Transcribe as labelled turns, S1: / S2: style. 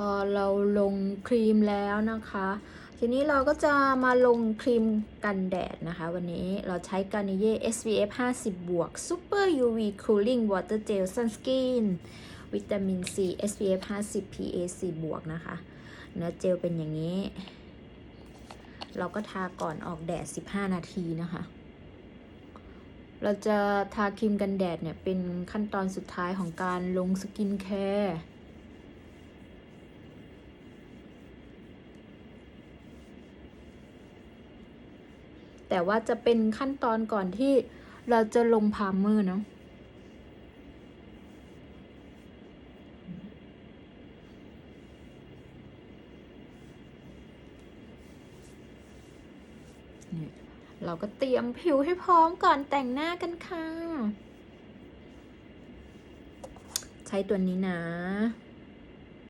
S1: พอเราลงครีมแล้วนะคะ ทีนี้เราก็จะมาลงครีมกันแดดนะคะ วันนี้เราใช้ Garnier SPF 50บวก Super UV Cooling Water Gel Sunscreen วิตามิน C SPF 50 PA 4บวกนะคะ เนื้อเจลเป็นอย่างนี้ เราก็ทาก่อนออกแดด 15 นาทีนะคะเราจะทาครีมกันแดดเนี่ย เป็นขั้นตอนสุดท้ายของการลงสกินแคร์ แต่ว่าจะเป็นขั้นตอนก่อนที่เราจะลงพาร์มเมอร์เนาะเนี่ยเราก็เตรียมผิวให้พร้อมก่อนแต่งหน้ากันค่ะ ใช้ตัวนี้นะ